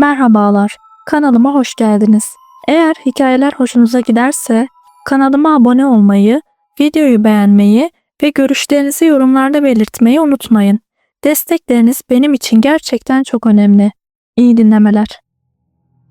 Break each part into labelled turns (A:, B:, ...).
A: Merhabalar, kanalıma hoş geldiniz. Eğer hikayeler hoşunuza giderse kanalıma abone olmayı, videoyu beğenmeyi ve görüşlerinizi yorumlarda belirtmeyi unutmayın. Destekleriniz benim için gerçekten çok önemli. İyi dinlemeler.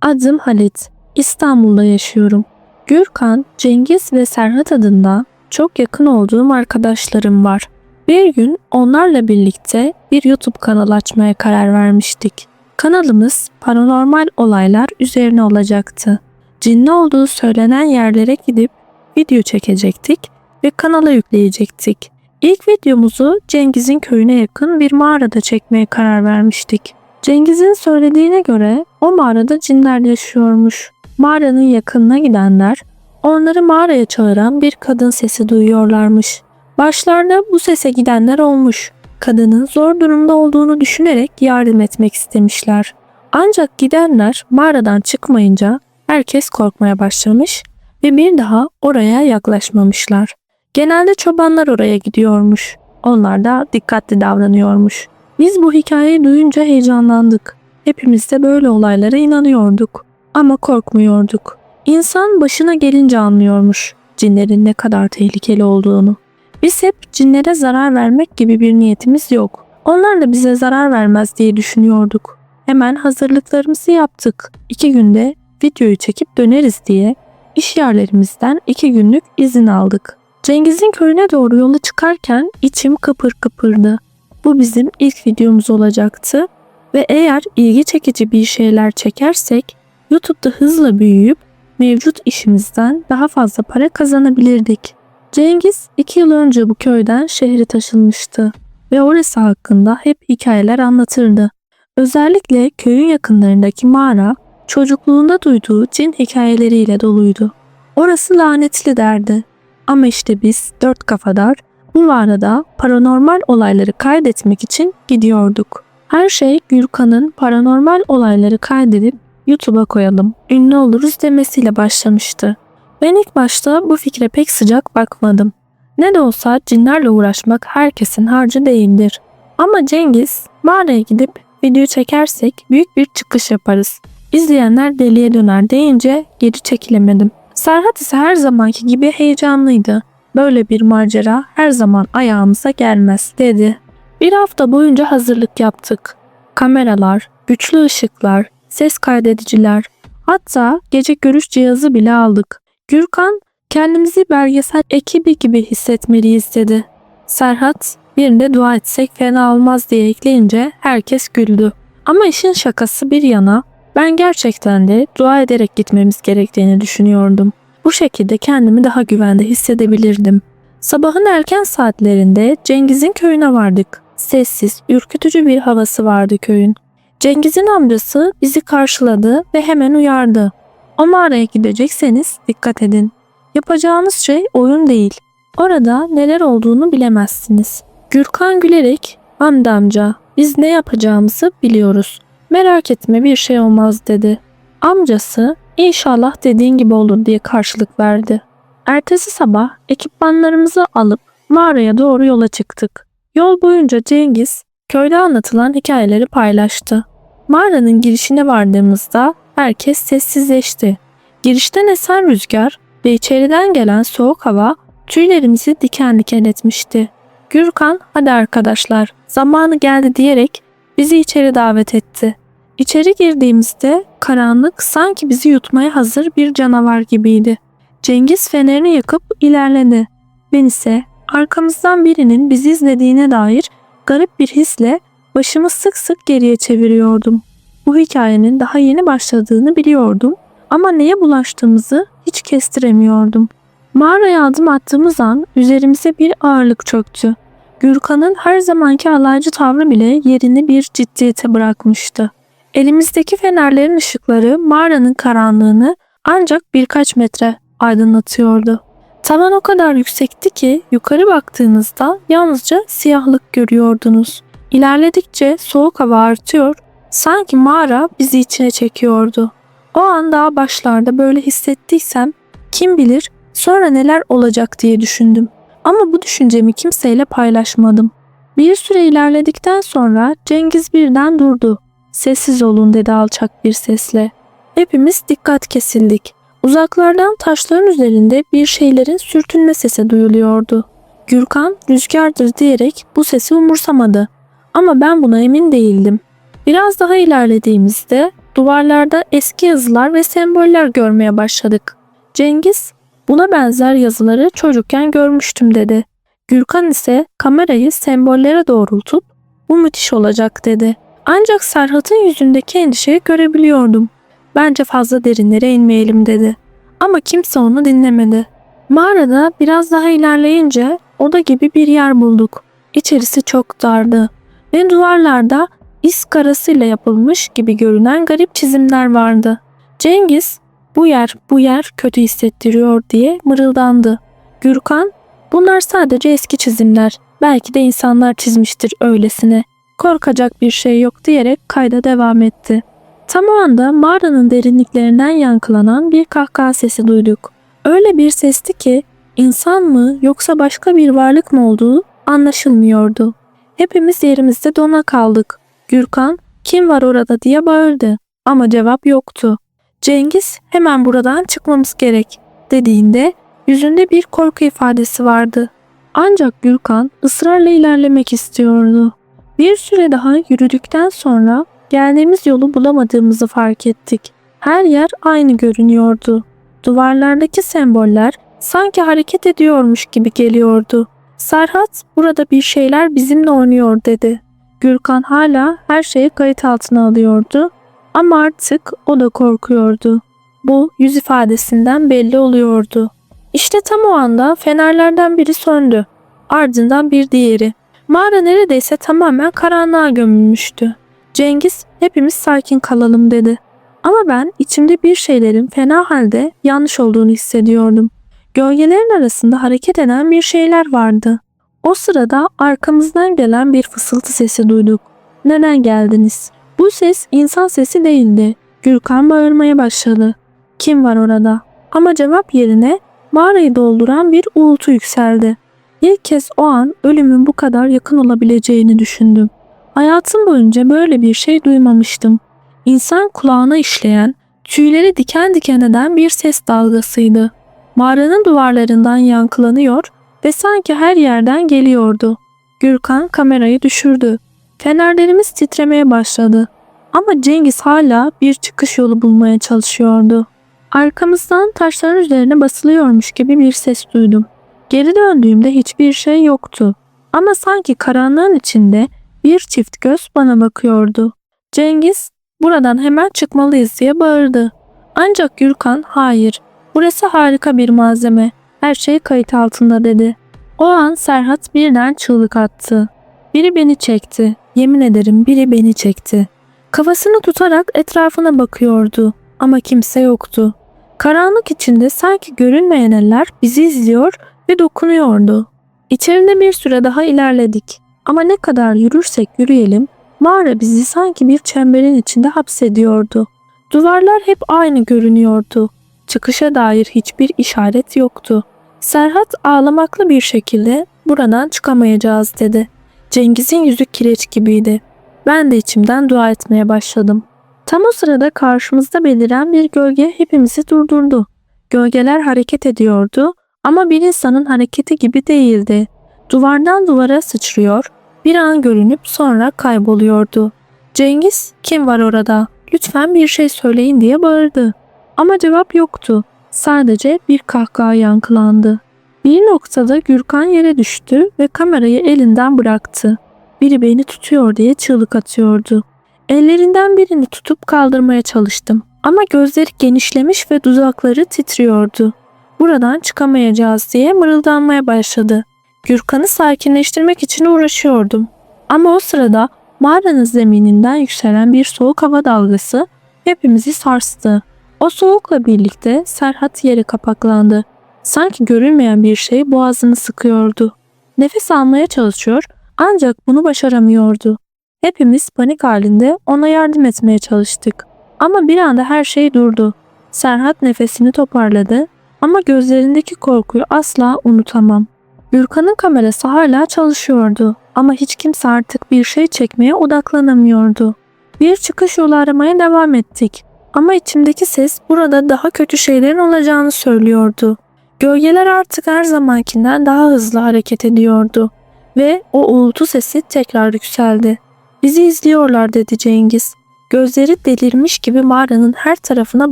A: Adım Halit. İstanbul'da yaşıyorum. Gürkan, Cengiz ve Serhat adında çok yakın olduğum arkadaşlarım var. Bir gün onlarla birlikte bir YouTube kanalı açmaya karar vermiştik. Kanalımız paranormal olaylar üzerine olacaktı. Cinli olduğu söylenen yerlere gidip video çekecektik ve kanala yükleyecektik. İlk videomuzu Cengiz'in köyüne yakın bir mağarada çekmeye karar vermiştik. Cengiz'in söylediğine göre o mağarada cinler yaşıyormuş. Mağaranın yakınına gidenler onları mağaraya çağıran bir kadın sesi duyuyorlarmış. Başlarına bu sese gidenler olmuş. Kadının zor durumda olduğunu düşünerek yardım etmek istemişler. Ancak gidenler mağaradan çıkmayınca herkes korkmaya başlamış ve bir daha oraya yaklaşmamışlar. Genelde çobanlar oraya gidiyormuş. Onlar da dikkatli davranıyormuş. Biz bu hikayeyi duyunca heyecanlandık. Hepimiz de böyle olaylara inanıyorduk ama korkmuyorduk. İnsan başına gelince anlıyormuş cinlerin ne kadar tehlikeli olduğunu. Biz hep cinlere zarar vermek gibi bir niyetimiz yok. Onlar da bize zarar vermez diye düşünüyorduk. Hemen hazırlıklarımızı yaptık. İki günde videoyu çekip döneriz diye iş yerlerimizden iki günlük izin aldık. Cengiz'in köyüne doğru yola çıkarken içim kıpır kıpırdı. Bu bizim ilk videomuz olacaktı ve eğer ilgi çekici bir şeyler çekersek YouTube'da hızla büyüyüp mevcut işimizden daha fazla para kazanabilirdik. Cengiz iki yıl önce bu köyden şehre taşınmıştı ve orası hakkında hep hikayeler anlatırdı. Özellikle köyün yakınlarındaki mağara çocukluğunda duyduğu cin hikayeleriyle doluydu. Orası lanetli derdi. Ama işte biz dört kafadar bu mağarada paranormal olayları kaydetmek için gidiyorduk. Her şey Gürkan'ın paranormal olayları kaydedip YouTube'a koyalım, ünlü oluruz demesiyle başlamıştı. Ben ilk başta bu fikre pek sıcak bakmadım. Ne de olsa cinlerle uğraşmak herkesin harcı değildir. Ama Cengiz mağaraya gidip video çekersek büyük bir çıkış yaparız. İzleyenler deliye döner deyince geri çekilemedim. Serhat ise her zamanki gibi heyecanlıydı. Böyle bir macera her zaman ayağımıza gelmez dedi. Bir hafta boyunca hazırlık yaptık. Kameralar, güçlü ışıklar, ses kaydediciler, hatta gece görüş cihazı bile aldık. Gürkan kendimizi belgesel ekibi gibi hissetmeliyiz dedi. Serhat birinde dua etsek fena olmaz diye ekleyince herkes güldü. Ama işin şakası bir yana ben gerçekten de dua ederek gitmemiz gerektiğini düşünüyordum. Bu şekilde kendimi daha güvende hissedebilirdim. Sabahın erken saatlerinde Cengiz'in köyüne vardık. Sessiz, ürkütücü bir havası vardı köyün. Cengiz'in amcası bizi karşıladı ve hemen uyardı. O mağaraya gidecekseniz dikkat edin. Yapacağınız şey oyun değil. Orada neler olduğunu bilemezsiniz. Gürkan gülerek, Hamdi amca biz ne yapacağımızı biliyoruz. Merak etme bir şey olmaz dedi. Amcası inşallah dediğin gibi olur diye karşılık verdi. Ertesi sabah ekipmanlarımızı alıp mağaraya doğru yola çıktık. Yol boyunca Cengiz köyde anlatılan hikayeleri paylaştı. Mağaranın girişine vardığımızda herkes sessizleşti. Girişten esen rüzgar ve içeriden gelen soğuk hava tüylerimizi diken diken etmişti. Gürkan hadi arkadaşlar zamanı geldi diyerek bizi içeri davet etti. İçeri girdiğimizde karanlık sanki bizi yutmaya hazır bir canavar gibiydi. Cengiz fenerini yakıp ilerledi. Ben ise arkamızdan birinin bizi izlediğine dair garip bir hisle başımı sık sık geriye çeviriyordum. Bu hikayenin daha yeni başladığını biliyordum ama neye bulaştığımızı hiç kestiremiyordum. Mağaraya adım attığımız an üzerimize bir ağırlık çöktü. Gürkan'ın her zamanki alaycı tavrı bile yerini bir ciddiyete bırakmıştı. Elimizdeki fenerlerin ışıkları mağaranın karanlığını ancak birkaç metre aydınlatıyordu. Tavan o kadar yüksekti ki yukarı baktığınızda yalnızca siyahlık görüyordunuz. İlerledikçe soğuk hava artıyor, sanki mağara bizi içine çekiyordu. O an daha başlarda böyle hissettiysem kim bilir sonra neler olacak diye düşündüm. Ama bu düşüncemi kimseyle paylaşmadım. Bir süre ilerledikten sonra Cengiz birden durdu. Sessiz olun dedi alçak bir sesle. Hepimiz dikkat kesildik. Uzaklardan taşların üzerinde bir şeylerin sürtünme sesi duyuluyordu. Gürkan rüzgardır diyerek bu sesi umursamadı. Ama ben buna emin değildim. Biraz daha ilerlediğimizde duvarlarda eski yazılar ve semboller görmeye başladık. Cengiz, buna benzer yazıları çocukken görmüştüm dedi. Gürkan ise kamerayı sembollere doğrultup bu müthiş olacak dedi. Ancak Serhat'ın yüzündeki endişeyi görebiliyordum. Bence fazla derinlere inmeyelim dedi. Ama kimse onu dinlemedi. Mağarada biraz daha ilerleyince oda gibi bir yer bulduk. İçerisi çok dardı ve duvarlarda iz karasıyla yapılmış gibi görünen garip çizimler vardı. Cengiz bu yer bu yer kötü hissettiriyor diye mırıldandı. Gürkan bunlar sadece eski çizimler. Belki de insanlar çizmiştir öylesine. Korkacak bir şey yok diyerek kayda devam etti. Tam o anda mağaranın derinliklerinden yankılanan bir kahkaha sesi duyduk. Öyle bir sesti ki insan mı yoksa başka bir varlık mı olduğu anlaşılmıyordu. Hepimiz yerimizde dona kaldık. Gürkan kim var orada diye bağırdı ama cevap yoktu. Cengiz hemen buradan çıkmamız gerek dediğinde yüzünde bir korku ifadesi vardı. Ancak Gürkan ısrarla ilerlemek istiyordu. Bir süre daha yürüdükten sonra geldiğimiz yolu bulamadığımızı fark ettik. Her yer aynı görünüyordu. Duvarlardaki semboller sanki hareket ediyormuş gibi geliyordu. Serhat burada bir şeyler bizimle oynuyor dedi. Gürkan hala her şeyi kayıt altına alıyordu ama artık o da korkuyordu. Bu yüz ifadesinden belli oluyordu. İşte tam o anda fenerlerden biri söndü. Ardından bir diğeri. Mağara neredeyse tamamen karanlığa gömülmüştü. Cengiz hepimiz sakin kalalım dedi. Ama ben içimde bir şeylerin fena halde yanlış olduğunu hissediyordum. Gölgelerin arasında hareket eden bir şeyler vardı. O sırada arkamızdan gelen bir fısıltı sesi duyduk. Neden geldiniz? Bu ses insan sesi değildi. Gürkan bağırmaya başladı. Kim var orada? Ama cevap yerine mağarayı dolduran bir uğultu yükseldi. İlk kez o an ölümün bu kadar yakın olabileceğini düşündüm. Hayatım boyunca böyle bir şey duymamıştım. İnsan kulağına işleyen, tüyleri diken diken eden bir ses dalgasıydı. Mağaranın duvarlarından yankılanıyor ve sanki her yerden geliyordu. Gürkan kamerayı düşürdü. Fenerlerimiz titremeye başladı. Ama Cengiz hala bir çıkış yolu bulmaya çalışıyordu. Arkamızdan taşların üzerine basılıyormuş gibi bir ses duydum. Geri döndüğümde hiçbir şey yoktu. Ama sanki karanlığın içinde bir çift göz bana bakıyordu. Cengiz, buradan hemen çıkmalıyız diye bağırdı. Ancak Gürkan, hayır, burası harika bir malzeme, her şey kayıt altında dedi. O an Serhat birden çığlık attı. Biri beni çekti, yemin ederim biri beni çekti. Kafasını tutarak etrafına bakıyordu ama kimse yoktu. Karanlık içinde sanki görünmeyen eller bizi izliyor ve dokunuyordu. İçeride bir süre daha ilerledik. Ama ne kadar yürürsek yürüyelim mağara bizi sanki bir çemberin içinde hapsediyordu. Duvarlar hep aynı görünüyordu. Çıkışa dair hiçbir işaret yoktu. Serhat ağlamaklı bir şekilde buradan çıkamayacağız dedi. Cengiz'in yüzü kireç gibiydi. Ben de içimden dua etmeye başladım. Tam o sırada karşımızda beliren bir gölge hepimizi durdurdu. Gölgeler hareket ediyordu ama bir insanın hareketi gibi değildi. Duvardan duvara sıçrıyor, bir an görünüp sonra kayboluyordu. Cengiz, kim var orada? Lütfen bir şey söyleyin diye bağırdı. Ama cevap yoktu. Sadece bir kahkaha yankılandı. Bir noktada Gürkan yere düştü ve kamerayı elinden bıraktı. Biri beni tutuyor diye çığlık atıyordu. Ellerinden birini tutup kaldırmaya çalıştım. Ama gözleri genişlemiş ve dudakları titriyordu. Buradan çıkamayacağız diye mırıldanmaya başladı. Gürkan'ı sakinleştirmek için uğraşıyordum. Ama o sırada mağaranın zemininden yükselen bir soğuk hava dalgası hepimizi sarstı. O soğukla birlikte Serhat yere kapaklandı. Sanki görünmeyen bir şey boğazını sıkıyordu. Nefes almaya çalışıyor ancak bunu başaramıyordu. Hepimiz panik halinde ona yardım etmeye çalıştık. Ama bir anda her şey durdu. Serhat nefesini toparladı ama gözlerindeki korkuyu asla unutamam. Gürkan'ın kamerası hala çalışıyordu ama hiç kimse artık bir şey çekmeye odaklanamıyordu. Bir çıkış yolu aramaya devam ettik. Ama içimdeki ses burada daha kötü şeylerin olacağını söylüyordu. Gölgeler artık her zamankinden daha hızlı hareket ediyordu. Ve o uğultu sesi tekrar yükseldi. Bizi izliyorlar dedi Cengiz. Gözleri delirmiş gibi mağaranın her tarafına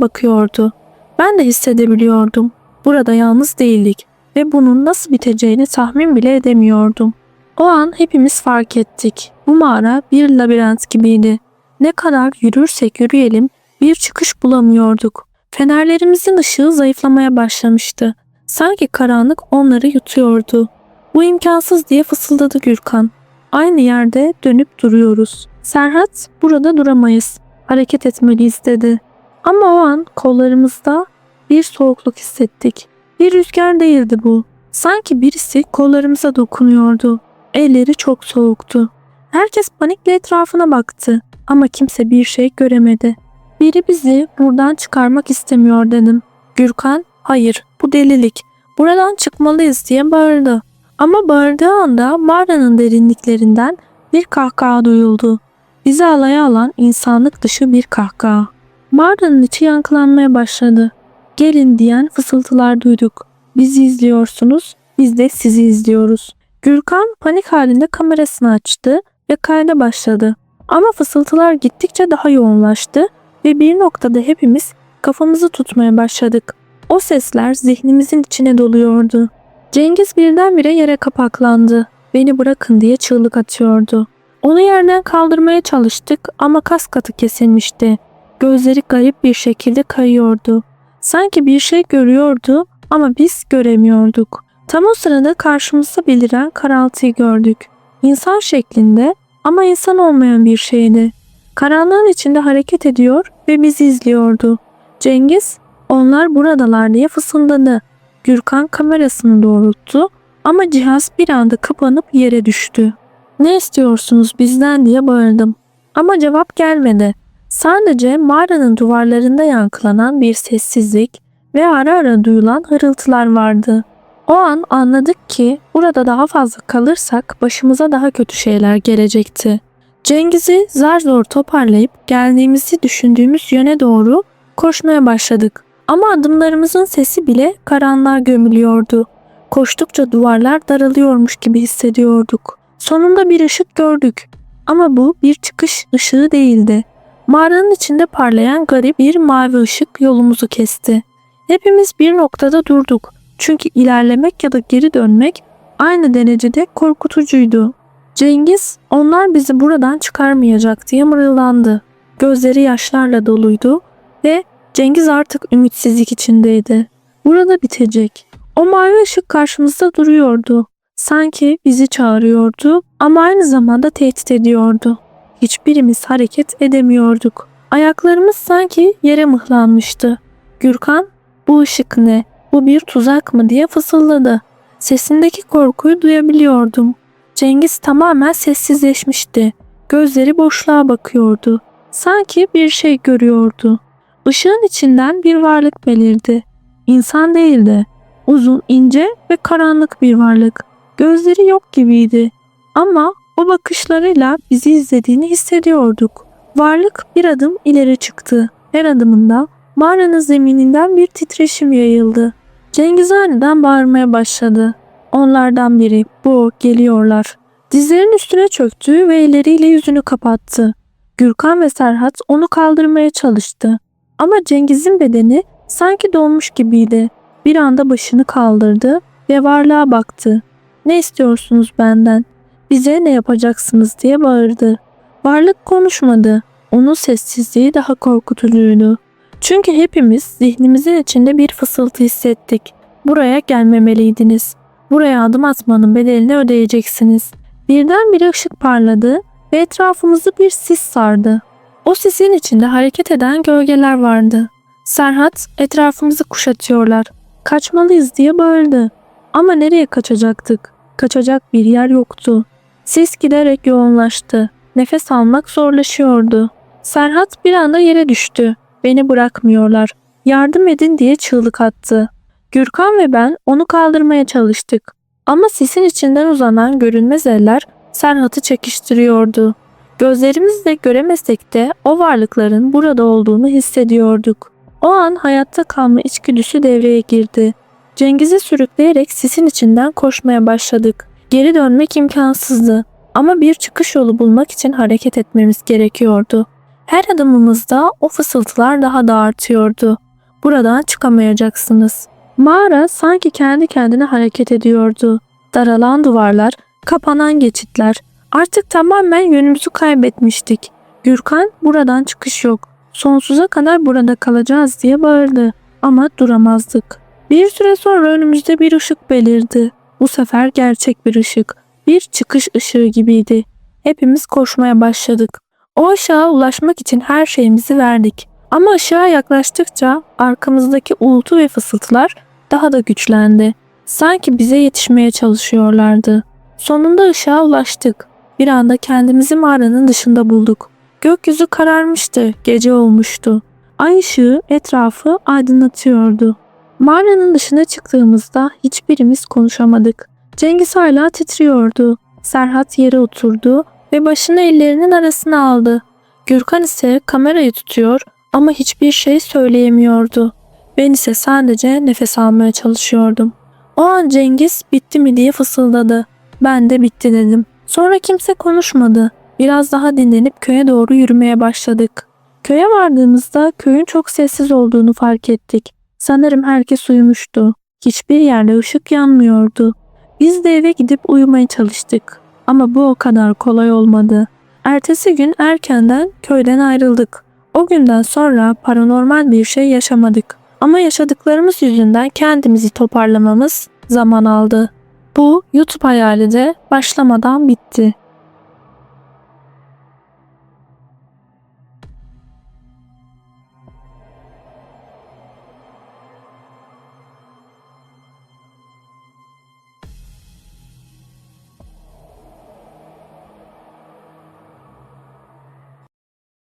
A: bakıyordu. Ben de hissedebiliyordum. Burada yalnız değildik ve bunun nasıl biteceğini tahmin bile edemiyordum. O an hepimiz fark ettik. Bu mağara bir labirent gibiydi. Ne kadar yürürsek yürüyelim bir çıkış bulamıyorduk. Fenerlerimizin ışığı zayıflamaya başlamıştı. Sanki karanlık onları yutuyordu. Bu imkansız diye fısıldadı Gürkan. Aynı yerde dönüp duruyoruz. Serhat burada duramayız. Hareket etmeliyiz dedi. Ama o an kollarımızda bir soğukluk hissettik. Bir rüzgar değildi bu. Sanki birisi kollarımıza dokunuyordu. Elleri çok soğuktu. Herkes panikle etrafına baktı ama kimse bir şey göremedi. Biri bizi buradan çıkarmak istemiyor dedim. Gürkan, hayır bu delilik. Buradan çıkmalıyız diye bağırdı. Ama bağırdığı anda mağaranın derinliklerinden bir kahkaha duyuldu. Bizi alaya alan insanlık dışı bir kahkaha. Mağaranın içi yankılanmaya başladı. Gelin diyen fısıltılar duyduk. Bizi izliyorsunuz, biz de sizi izliyoruz. Gürkan panik halinde kamerasını açtı ve kayda başladı. Ama fısıltılar gittikçe daha yoğunlaştı ve bir noktada hepimiz kafamızı tutmaya başladık. O sesler zihnimizin içine doluyordu. Cengiz birdenbire yere kapaklandı. Beni bırakın diye çığlık atıyordu. Onu yerden kaldırmaya çalıştık ama kas katı kesilmişti. Gözleri garip bir şekilde kayıyordu. Sanki bir şey görüyordu ama biz göremiyorduk. Tam o sırada karşımızda beliren karaltıyı gördük. İnsan şeklinde ama insan olmayan bir şeydi. Karanlığın içinde hareket ediyor ve bizi izliyordu. Cengiz, onlar buradalar diye fısıldadı. Gürkan kamerasını doğrulttu ama cihaz bir anda kapanıp yere düştü. Ne istiyorsunuz bizden diye bağırdım. Ama cevap gelmedi. Sadece mağaranın duvarlarında yankılanan bir sessizlik ve ara ara duyulan hırıltılar vardı. O an anladık ki burada daha fazla kalırsak başımıza daha kötü şeyler gelecekti. Cengiz'i zar zor toparlayıp geldiğimizi düşündüğümüz yöne doğru koşmaya başladık. Ama adımlarımızın sesi bile karanlığa gömülüyordu. Koştukça duvarlar daralıyormuş gibi hissediyorduk. Sonunda bir ışık gördük. Ama bu bir çıkış ışığı değildi. Mağaranın içinde parlayan garip bir mavi ışık yolumuzu kesti. Hepimiz bir noktada durduk. Çünkü ilerlemek ya da geri dönmek aynı derecede korkutucuydu. Cengiz, onlar bizi buradan çıkarmayacak diye mırıldandı. Gözleri yaşlarla doluydu ve Cengiz artık ümitsizlik içindeydi. Burada bitecek. O mavi ışık karşımızda duruyordu. Sanki bizi çağırıyordu ama aynı zamanda tehdit ediyordu. Hiçbirimiz hareket edemiyorduk. Ayaklarımız sanki yere mıhlanmıştı. Gürkan, bu ışık ne? Bu bir tuzak mı diye fısıldadı. Sesindeki korkuyu duyabiliyordum. Cengiz tamamen sessizleşmişti. Gözleri boşluğa bakıyordu. Sanki bir şey görüyordu. Işığın içinden bir varlık belirdi. İnsan değildi. Uzun, ince ve karanlık bir varlık. Gözleri yok gibiydi. Ama o bakışlarıyla bizi izlediğini hissediyorduk. Varlık bir adım ileri çıktı. Her adımında mağaranın zemininden bir titreşim yayıldı. Cengiz aniden bağırmaya başladı. Onlardan biri, bu, geliyorlar. Dizlerinin üstüne çöktü ve elleriyle yüzünü kapattı. Gürkan ve Serhat onu kaldırmaya çalıştı. Ama Cengiz'in bedeni sanki donmuş gibiydi. Bir anda başını kaldırdı ve varlığa baktı. Ne istiyorsunuz benden? Bize ne yapacaksınız diye bağırdı. Varlık konuşmadı. Onun sessizliği daha korkutucuydu. Çünkü hepimiz zihnimizin içinde bir fısıltı hissettik. Buraya gelmemeliydiniz. Buraya adım atmanın bedelini ödeyeceksiniz. Birden bir ışık parladı ve etrafımızı bir sis sardı. O sisin içinde hareket eden gölgeler vardı. Serhat etrafımızı kuşatıyorlar. Kaçmalıyız diye bağırdı. Ama nereye kaçacaktık? Kaçacak bir yer yoktu. Sis giderek yoğunlaştı. Nefes almak zorlaşıyordu. Serhat bir anda yere düştü. Beni bırakmıyorlar. Yardım edin diye çığlık attı. Gürkan ve ben onu kaldırmaya çalıştık. Ama sisin içinden uzanan görünmez eller Serhat'ı çekiştiriyordu. Gözlerimizle göremesek de o varlıkların burada olduğunu hissediyorduk. O an hayatta kalma içgüdüsü devreye girdi. Cengiz'i sürükleyerek sisin içinden koşmaya başladık. Geri dönmek imkansızdı ama bir çıkış yolu bulmak için hareket etmemiz gerekiyordu. Her adımımızda o fısıltılar daha da artıyordu. Buradan çıkamayacaksınız. Mağara sanki kendi kendine hareket ediyordu. Daralan duvarlar, kapanan geçitler. Artık tamamen yönümüzü kaybetmiştik. Gürkan buradan çıkış yok. Sonsuza kadar burada kalacağız diye bağırdı. Ama duramazdık. Bir süre sonra önümüzde bir ışık belirdi. Bu sefer gerçek bir ışık. Bir çıkış ışığı gibiydi. Hepimiz koşmaya başladık. O ışığa ulaşmak için her şeyimizi verdik. Ama ışığa yaklaştıkça arkamızdaki uğultu ve fısıltılar daha da güçlendi. Sanki bize yetişmeye çalışıyorlardı. Sonunda ışığa ulaştık. Bir anda kendimizi mağaranın dışında bulduk. Gökyüzü kararmıştı, gece olmuştu. Ay ışığı etrafı aydınlatıyordu. Mağaranın dışına çıktığımızda hiçbirimiz konuşamadık. Cengiz hala titriyordu. Serhat yere oturdu ve başını ellerinin arasına aldı. Gürkan ise kamerayı tutuyor ama hiçbir şey söyleyemiyordu. Ben ise sadece nefes almaya çalışıyordum. O an Cengiz bitti mi diye fısıldadı. Ben de bitti dedim. Sonra kimse konuşmadı. Biraz daha dinlenip köye doğru yürümeye başladık. Köye vardığımızda köyün çok sessiz olduğunu fark ettik. Sanırım herkes uyumuştu. Hiçbir yerde ışık yanmıyordu. Biz de eve gidip uyumaya çalıştık. Ama bu o kadar kolay olmadı. Ertesi gün erkenden köyden ayrıldık. O günden sonra paranormal bir şey yaşamadık. Ama yaşadıklarımız yüzünden kendimizi toparlamamız zaman aldı. Bu YouTube hayali de başlamadan bitti.